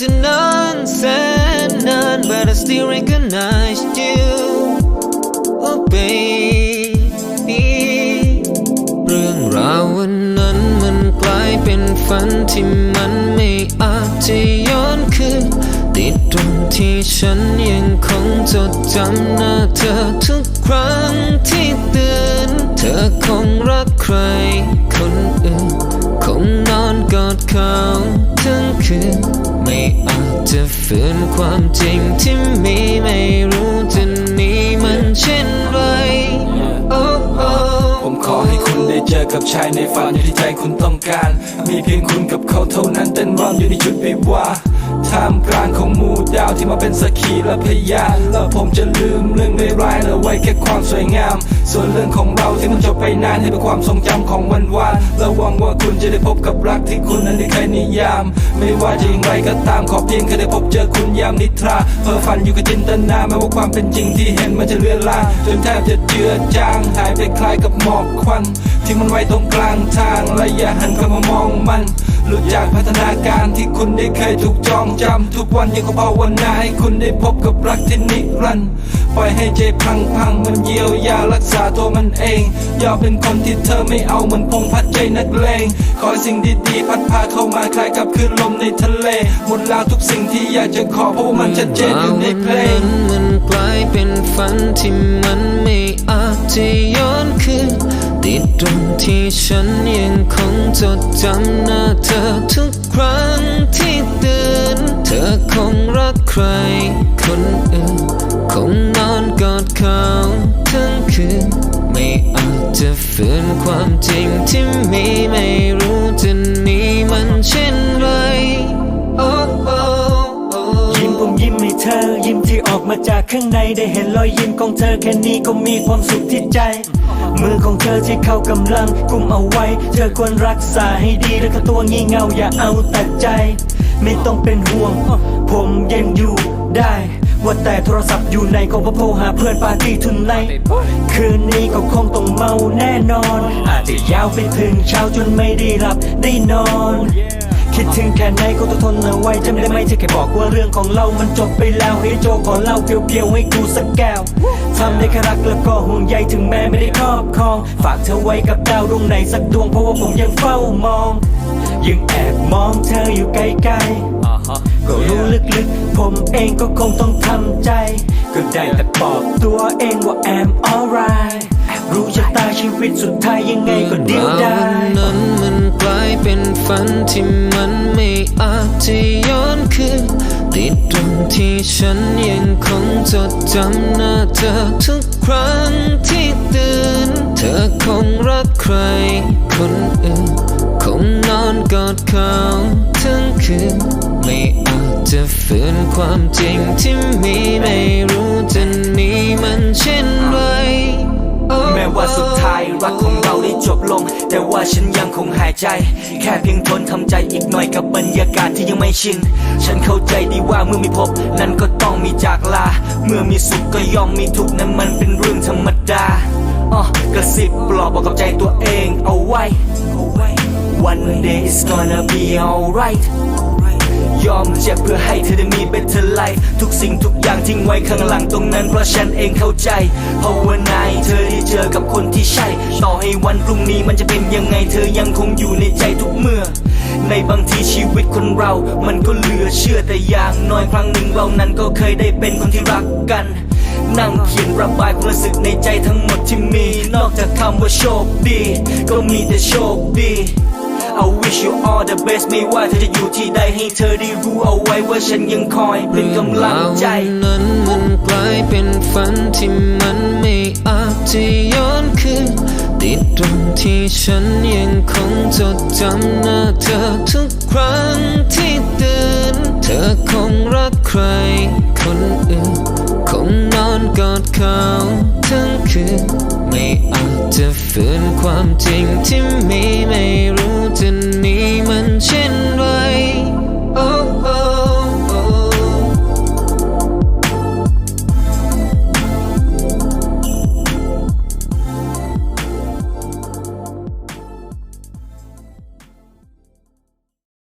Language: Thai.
จะนานแสนนาน but I still recognize you oh baby เรื่องราววันนั้นมันกลายเป็นฝันที่มันไม่อาจจะย้อนคืนติดตรงที่ฉันยังคงจดจำหน้าเธอทุกครั้งที่ตื่นเธอคงรักใครคนอื่น คงนอนกอดเขาทั้งคืน อาจจะฝืนความจริงที่มีไม่รู้จะ กับชายในฝันอย่างที่ใจคุณต้องการ มีเพียงคุณกับเขาเท่านั้นเต้นรำอยู่ในชุดวิวาท่ามกลางของหมู่ดาวที่มาเป็นสักขีและพยานแล้วผมจะลืมเรื่องไม่ร้ายแล้วไว้แค่ความสวยงาม ส่วนเรื่องของเราที่มันจบไปนานให้เป็นความทรงจำของวันวานและหวังว่าคุณจะได้พบกับรักที่คุณนั้นได้เคยนิยาม ไม่ว่าจะอย่างไรก็ตามขอเพียงแค่ได้พบเจอคุณยามนิทราเพ้อฝันอยู่กับจินตนาแม้ว่าความเป็นจริงที่เห็นมันจะเลือนลางจนแทบจะเจือจางหายไปคล้ายกับหมอกควันที่มันไว้ตรงกลางทางและอย่าหันกลับมามองมันหลุดจากพัฒนาการที่คุณได้เคยถูกจองจำทุกวันยังขอภาวนาให้คุณได้พบกับรักที่นิรันดร์ปล่อยให้ใจพังพังมันเยียวยารักษาตัวมันเองอย่าเป็นคนที่เธอไม่เอาเหมือนพงพัดใจนักเลงขอให้สิ่งดีๆพัดพาเข้ามาคล้ายกับคลื่นลมในทะเลหมดแล้วทุกสิ่งที่อยากจะขอเพราะว่ามันชัดเจนอยู่ในเพลงมันกลายเป็นฝันที่มันไม่อาจจะย้อนคืน ติดตรงที่ฉันยังคงจดจำหน้าเธอทุกครั้งที่ตื่น เธอคงรักใครคนอื่น คงนอนกอดเขาทั้งคืน ไม่อาจจะฝืนความจริงที่มีไม่รู้จะหนีมันเช่นไร oh, oh, oh. ยิ้มผมยิ้มให้เธอยิ้มที่ มาจากข้างในได้เห็นรอยยิ้มของเธอแค่นี้ก็มีความสุขที่ใจ มือของเธอที่เขากำลังกุมเอาไว้ เธอควรรักษาให้ดีแล้วก็ตัวงี่เง่าอย่าเอาแต่ใจ ไม่ต้องเป็นห่วง ผมยังอยู่ได้ว่าแต่โทรศัพท์อยู่ในของพ่อโทรหาเพื่อนปาร์ตี้ทุนไนคืนนี้ก็คงต้องเมาแน่นอน อาจจะยาวไปถึงเช้าจนไม่ได้หลับได้นอน คิดถึงแค่ไหนก็ต้องทนเอาไว้จำได้ไหมที่แค่บอกว่าเรื่องของเรามันจบไปแล้วให้โจขอเล่าเพียวๆให้กูสักแก้วทำได้แค่รักแล้วก็ห่วงใยถึงแม้ไม่ได้ครอบครอง ฝากเธอไว้กับดาวดวงไหนสักดวงเพราะว่าผมยังเฝ้ามอง ยังแอบมองเธออยู่ไกลๆก็รู้ลึกๆ ผมเองก็คงต้องทำใจ ก็ได้แต่บอกตัวเองว่า I'm alright รู้ชะตาชีวิตสุดท้ายยังไงก็เดียวได้วันนั้นมันกลายเป็นฝันที่ ฉันยังคงจดจำหน้าเธอทุกครั้งที่ตื่น เธอคงรักใครคนอื่น คงนอนกอดเขาทั้งคืน ไม่อาจจะฝืนความจริงที่มีไม่รู้จะหนีมันเช่น แม้ว่าสุดท้ายรักของเราได้จบลง แต่ว่าฉันยังคงหายใจ แค่เพียงทนทำใจอีกหน่อยกับบรรยากาศที่ยังไม่ชิน ฉันเข้าใจดีว่าเมื่อมีพบ นั้นก็ต้องมีจากลา เมื่อมีสุขก็ย่อมมีทุกข์นั้นมันเป็นเรื่องธรรมดาอ๋อกระซิบปลอบบอกกับใจตัวเองเอาไว้ One day it's gonna be alright ยอมเจ็บเพื่อให้เธอได้มี better life ทุกสิ่งทุกอย่างทิ้งไว้ข้างหลังตรงนั้นเพราะฉันเองเข้าใจภาวนาให้เธอได้เจอกับคนที่ใช่ ต่อให้วันพรุ่งนี้มันจะเป็นยังไงเธอยังคงอยู่ในใจทุกเมื่อ ในบางทีชีวิตคนเรา มันก็เหลือเชื่อแต่อย่างน้อยครั้งหนึ่งเรานั้นก็เคยได้เป็นคนที่รักกันนั่งเขียนระบายความรู้สึกในใจทั้งหมดที่มี นอกจากคำว่าโชคดี ก็มีแต่โชคดี I wish you all the best ไม่ว่าเธอจะอยู่ที่ใดให้เธอได้รู้เอาไว้ว่าฉันยังคอยเป็นกำลังใจเรื่องราวนั้นมันกลายเป็นฝันที่มันไม่อาจจะย้อนคืนติดตรงที่ฉันยังคงจดจำหน้าเธอทุกครั้งที่ตื่น กใคร คนอื่น คงนอนกอดเขาทั้งคืน ไม่อาจจะฝืนความจริงที่มีไม่รู้จะ